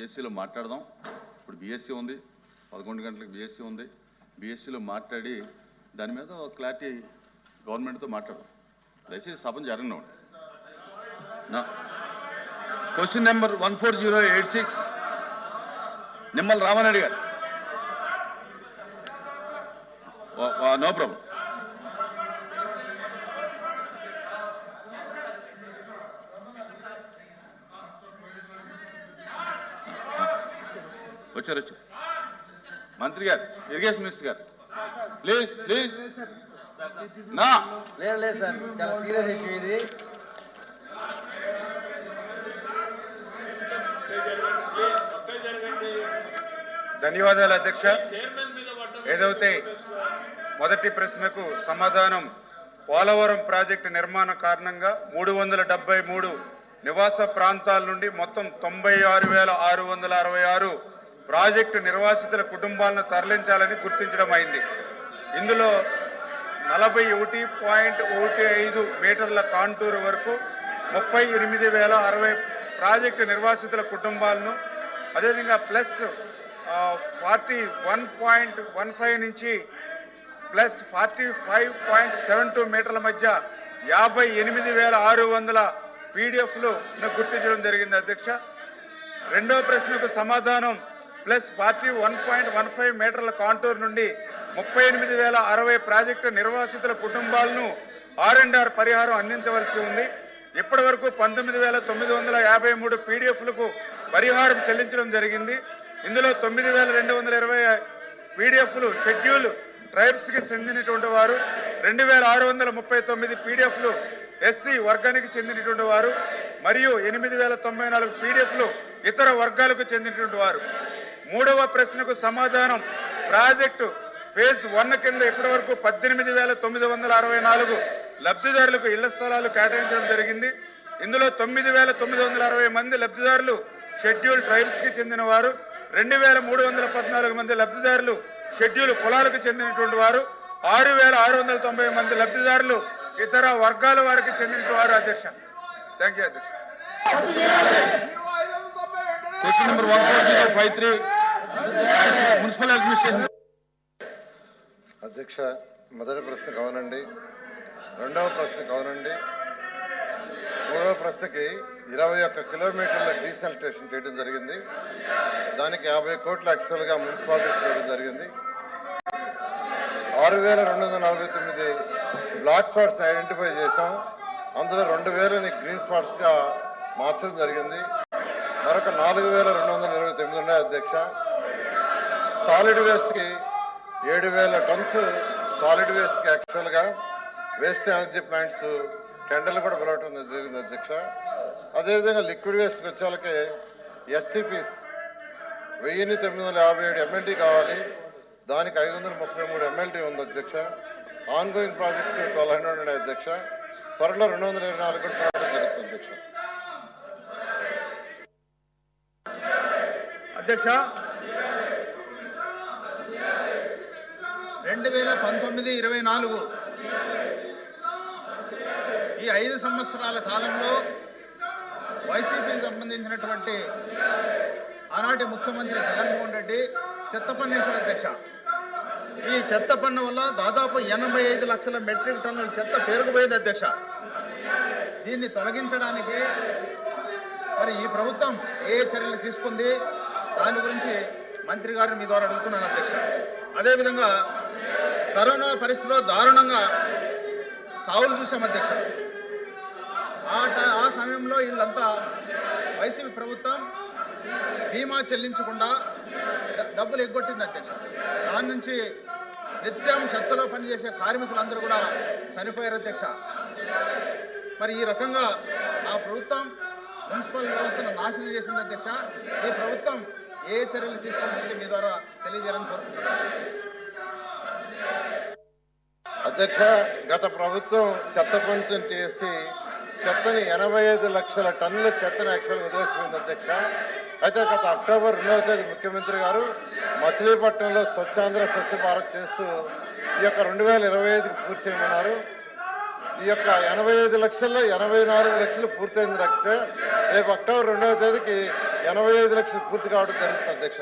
బీఎస్సీలో మాట్లాడదాం. ఇప్పుడు బీఎస్సీ ఉంది. పదకొండు గంటలకు బీఎస్సీ ఉంది. బీఎస్సీలో మాట్లాడి దాని మీద ఒక క్లారిటీ గవర్నమెంట్తో మాట్లాడదాం. దయచేసి సభను జరగనివ్వండి. Question number one four zero eight six. Nimmal Ramareddy గారు. No problem. వచ్చారు వచ్చారు. మంత్రి గారు ఇరిగేషన్ మినిస్టర్ గారు. Please please. నా. లేదు లేదు సార్. చాలా సీరియస్ ఇష్యూ ఇది. ధన్యవాదాలు అధ్యక్ష. ఏదైతే మొదటి ప్రశ్నకు సమాధానం పోలవరం ప్రాజెక్టు నిర్మాణ కారణంగా మూడు వందల డెబ్బై మూడు నివాస ప్రాంతాల నుండి మొత్తం తొంభై ఆరు వేల ఆరు వందల అరవై ఆరు ప్రాజెక్టు నిర్వాసితుల కుటుంబాలను తరలించాలని గుర్తించడం అయింది. ఇందులో నలభై ఒకటి పాయింట్ ఒకటి ఐదు మీటర్ల కాంటూరు వరకు ముప్పై ఎనిమిది వేల అరవై ప్రాజెక్టు నిర్వాసితుల కుటుంబాలను అదేవిధంగా plus forty one point one five నుంచి plus forty five point seven two మీటర్ల మధ్య యాభై ఎనిమిది వేల ఆరు వందల పీడిఎఫ్లు గుర్తించడం జరిగింది అధ్యక్ష. రెండో ప్రశ్నకు సమాధానం plus forty one point one five మీటర్ల కాంటూర్ నుండి ముప్పై ఎనిమిది వేల అరవై ప్రాజెక్టు నిర్వాసితుల కుటుంబాలను ఆర్ అండ్ ఆర్ పరిహారం అందించవలసి ఉంది. ఇప్పటి వరకు పంతొమ్మిది వేల తొమ్మిది వందల యాభై మూడు పీడిఎఫ్లకు పరిహారం చెల్లించడం జరిగింది. ఇందులో తొమ్మిది వేల రెండు వందల ఇరవై పీడిఎఫ్లు షెడ్యూల్ ట్రైబ్స్కి చెందినటువంటి వారు. రెండు వేల ఆరు వందల ముప్పై తొమ్మిది పీడిఎఫ్లు ఎస్సీ వర్గానికి చెందినటువంటి వారు. మరియు ఎనిమిది వేల తొంభై నాలుగు పీడిఎఫ్లు ఇతర వర్గాలకు చెందినటువంటి వారు. మూడవ ప్రశ్నకు సమాధానం ప్రాజెక్టు ఫేజ్ వన్ కింద ఇప్పటి వరకు పద్దెనిమిది వేల తొమ్మిది వందల అరవై నాలుగు లబ్ధిదారులకు ఇళ్ళ స్థలాలు కేటాయించడం జరిగింది. ఇందులో తొమ్మిది వేల తొమ్మిది వందల అరవై మంది లబ్ధిదారులు షెడ్యూల్ ట్రైబ్స్కి చెందిన వారు రెండు వేల మూడు వందల పద్నాలుగు మంది లబ్ధిదారులు షెడ్యూల్ కులాలకు చెందినటువంటి వారు. ఆరు వేల ఆరు వందల తొంభై మంది లబ్ధిదారులు ఇతర వర్గాల వారికి చెందిన వారు అధ్యక్ష. థ్యాంక్ యూ అధ్యక్ష. Question number one four zero five three. Municipal administration. అధ్యక్ష మొదటి ప్రశ్న కావనండి. రెండవ ప్రశ్న కావనండి. మూడవ ప్రశ్నకి ఇరవై ఒక్క కిలోమీటర్ల డీసల్టేషన్ చేయడం జరిగింది. దానికి యాభై కోట్ల యాక్చువల్గా మున్సిపాలిటీస్ ఇవ్వడం జరిగింది. ఆరు వేల రెండు వందల నలభై తొమ్మిది బ్లాక్ స్పాట్స్ ఐడెంటిఫై చేశాం. అందులో రెండు వేలని గ్రీన్ స్పాట్స్గా మార్చడం జరిగింది. మరొక నాలుగు వేల రెండు వందల ఇరవై తొమ్మిది ఉన్నాయి అధ్యక్ష. సాలిడ్ వేస్ట్కి ఏడు వేల టన్స్ సాలిడ్ వేస్ట్కి యాక్చువల్గా వేస్ట్ ఎనర్జీ ప్లాంట్స్ టెండర్లు కూడా పిలవటం జరిగింది అధ్యక్ష. అదేవిధంగా లిక్విడ్ వేస్ట్కి వచ్చేళ్ళకి ఎస్టీపీస్ వెయ్యిన్ని తొమ్మిది వందల యాభై ఏడు ఎమ్మెల్టీ కావాలి. దానికి ఐదు వందల ముప్పై మూడు ఎమ్మెల్టీ ఉంది అధ్యక్ష. ఆన్గోయింగ్ ప్రాజెక్ట్ ట్వెల్వ్ హండ్రెడ్ ఉన్నాయి అధ్యక్ష. త్వరలో రెండు వందల ఇరవై నాలుగు కూడా పిలవడం జరుగుతుంది అధ్యక్ష. అధ్యక్ష రెండు వేల పంతొమ్మిది ఇరవై నాలుగు. ఈ ఐదు సంవత్సరాల కాలంలో వైసీపీకి సంబంధించినటువంటి ఆనాటి ముఖ్యమంత్రి జగన్మోహన్ రెడ్డి చెత్త అధ్యక్ష. ఈ చెత్త పన్ను వల్ల దాదాపు ఎనభై ఐదు లక్షల మెట్రిక్ టన్నుల చెత్త పేరుకుపోయింది అధ్యక్ష. దీన్ని తొలగించడానికి మరి ఈ ప్రభుత్వం ఏ చర్యలు తీసుకుంది? దాని గురించి మంత్రి గారిని మీ ద్వారా అడుగుతున్నాను అధ్యక్ష. అదేవిధంగా కరోనా పరిస్థితిలో దారుణంగా చావులు చూసాం అధ్యక్ష. ఆ ఆ సమయంలో వీళ్ళంతా వైసీపీ ప్రభుత్వం బీమా చెల్లించకుండా డబ్బులు ఎగ్గొట్టింది అధ్యక్ష. దాని నుంచి నిత్యం చెత్తలో పనిచేసే కార్మికులందరూ కూడా చనిపోయారు అధ్యక్ష. మరి ఈ రకంగా ఆ ప్రభుత్వం మున్సిపల్ వ్యవస్థను నాశనం చేసింది అధ్యక్ష. ఈ ప్రభుత్వం ఏ చర్యలు తీసుకుంటుంది మీ ద్వారా తెలియజేయాలని కోరుకుంటున్నాను. అధ్యక్ష గత ప్రభుత్వం చెత్త పంచం చేసి చెత్తని ఎనభై ఐదు లక్షల టన్నుల చెత్తను యాక్చువల్గా వదిలేసిపోయింది అధ్యక్ష. అయితే గత అక్టోబర్ రెండవ తేదీ ముఖ్యమంత్రి గారు మచిలీపట్నంలో స్వచ్ఛాంధ్ర స్వచ్ఛ భారత్ చేస్తూ ఈ యొక్క రెండు వేల ఇరవై ఐదుకి పూర్తి చేయమన్నారు. ఈ యొక్క ఎనభై ఐదు లక్షల్లో ఎనభై నాలుగు లక్షలు పూర్తయింది అధ్యక్ష. రేపు అక్టోబర్ రెండవ తేదీకి ఎనభై ఐదు లక్షలు పూర్తి కావడం జరుగుతుంది అధ్యక్ష.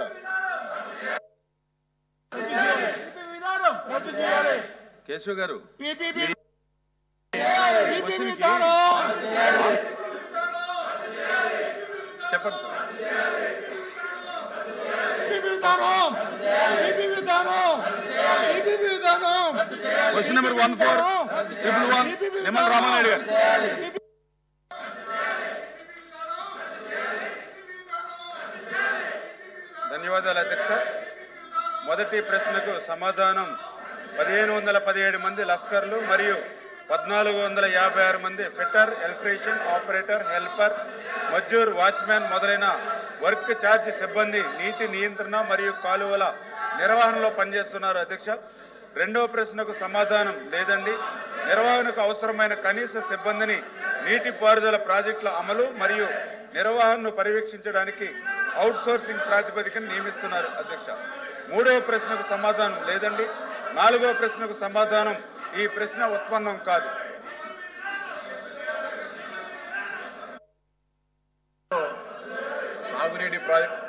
కేశవ్ గారు. చెప్పండి question number one four triple one Nimmala Ramanaidu గారు. ధన్యవాదాలు అధ్యక్ష. మొదటి ప్రశ్నకు సమాధానం పదిహేను వందల పదిహేడు మంది లస్కర్లు మరియు పద్నాలుగు వందల యాభై ఆరు మంది ఫిట్టర్ ఎలక్ట్రీషియన్ ఆపరేటర్ హెల్పర్ మజ్జూర్ వాచ్మ్యాన్ మొదలైన వర్క్ ఛార్జ్ సిబ్బంది నీతి నియంత్రణ మరియు కాలువల నిర్వహణలో పనిచేస్తున్నారు. అధ్యక్ష రెండవ ప్రశ్నకు సమాధానం లేదండి. నిర్వహణకు అవసరమైన కనీస సిబ్బందిని నీటిపారుదల ప్రాజెక్టుల అమలు మరియు నిర్వహణను పర్యవేక్షించడానికి అవుట్సోర్సింగ్ ప్రాతిపదికను నియమిస్తున్నారు. అధ్యక్ష మూడవ ప్రశ్నకు సమాధానం లేదండి. నాలుగో ప్రశ్నకు సమాధానం ఈ ప్రశ్న ఉత్పన్నం కాదు. సాగునీటి ప్రాజెక్టు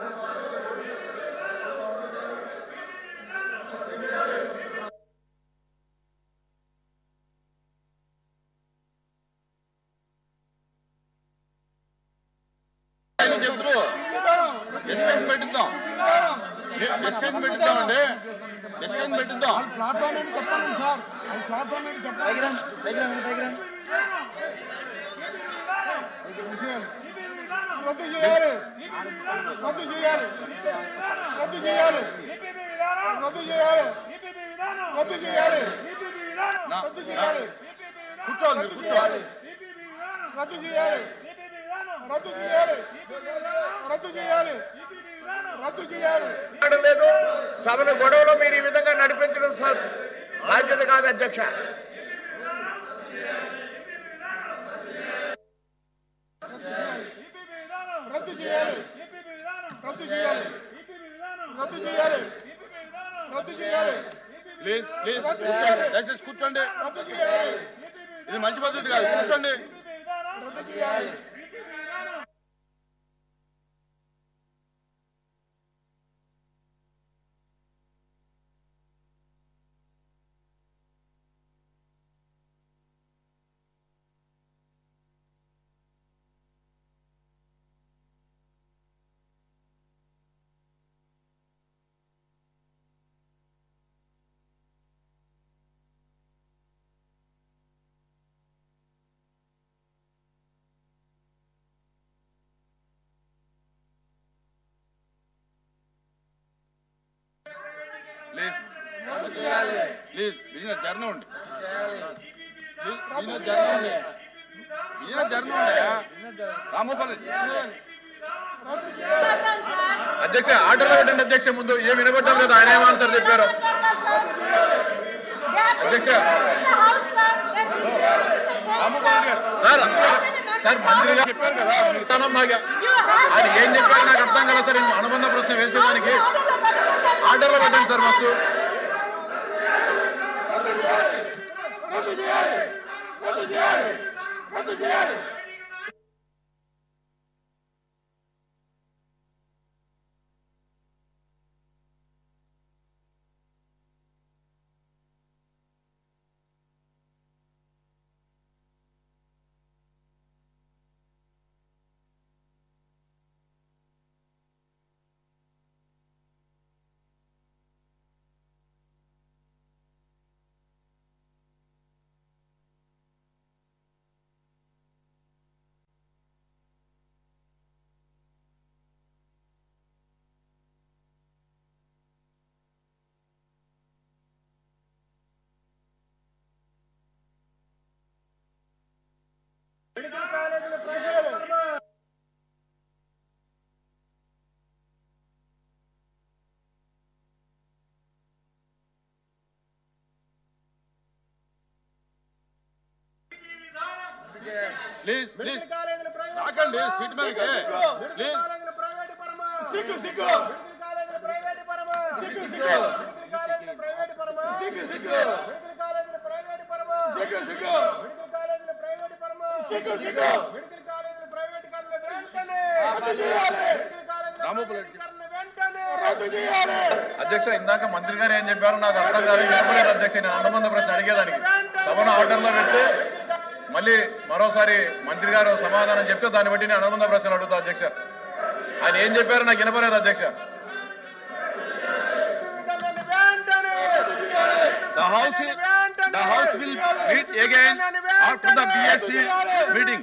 ఎక్స్ప్లెయిన్ పెట్టిద్దాం. ప్లాట్ఫామ్ అని చెప్పాలి సార్. అది ప్లాట్ఫామ్ అని చెప్పాలి. డైగ్రామ్ రద్దు చేయాలి. రద్దు చేయాలి. రద్దు చేయాలి. రద్దు చేయాలి. రద్దు చేయాలి. రద్దు చేయాలి. కూర్చోవాలి కూర్చోవాలి. రద్దు చేయాలి. రద్దు చేయాలి. రద్దు చేయాలి. రద్దు చేయాలి. లేదు. సభను గొడవలో మీరు ఈ విధంగా నడిపించడం సార్. బాధ్యత కాదు అధ్యక్ష. రద్దు చేయాలి. రద్దు చేయాలి. రద్దు చేయాలి. రద్దు చేయాలి. ప్లీజ్ ప్లీజ్ కూర్చోండి దయచేసి కూర్చోండి. ఇది మంచి పద్ధతి కాదు. కూర్చోండి. రద్దు చేయాలి. ప్లీజ్ ప్లీజ్ బిజినెస్ జరగండి ప్లీజ్ బిజినెస్ జరగండి బిజినెస్ జరగండి రామోపల్లి అధ్యక్ష ఆర్డర్ పెట్టండి అధ్యక్ష ముందు. ఏం వినబడ్డం లేదు. ఆయన ఏం చెప్పారు? అధ్యక్ష. సార్ సార్ మంత్రి గారు చెప్పారు కదా మిగతానం నాకు ఆయన ఏం చెప్పారు నాకు అర్థం కదా సార్. అనుబంధ ప్రశ్న వేసేదానికి. ఆర్డర్లో పెట్టండి సార్ ఫస్ట్. రద్దు చేయాలి. రద్దు చేయాలి. రద్దు చేయాలి. Please please. రాకండి సీట్ మీదకి. ప్లీజ్. సిగ్గు సిగ్గు. సిగ్గు సిగ్గు సిగ్గు. సిగ్గు. సిగ్గు సిగ్గు. సిగ్గు సిగ్గు. రద్దు చేయాలి. రద్దు చేయాలి. అధ్యక్ష ఇందాక మంత్రి గారు ఏం చెప్పారు? నాకు అర్థం కాదు అధ్యక్ష. నేను అందమంద ప్రశ్న అడిగేదానికి. సభను ఆర్డర్లో పెడితే మళ్ళీ మరోసారి మంత్రి గారు సమాధానం చెప్తే దాన్ని బట్టి నేను అనుబంధ ప్రశ్నలు అడుగుతా అధ్యక్ష ఆయన ఏం చెప్పారో నాకు వినపలేదు అధ్యక్ష The house, the house will meet again after the BSc meeting.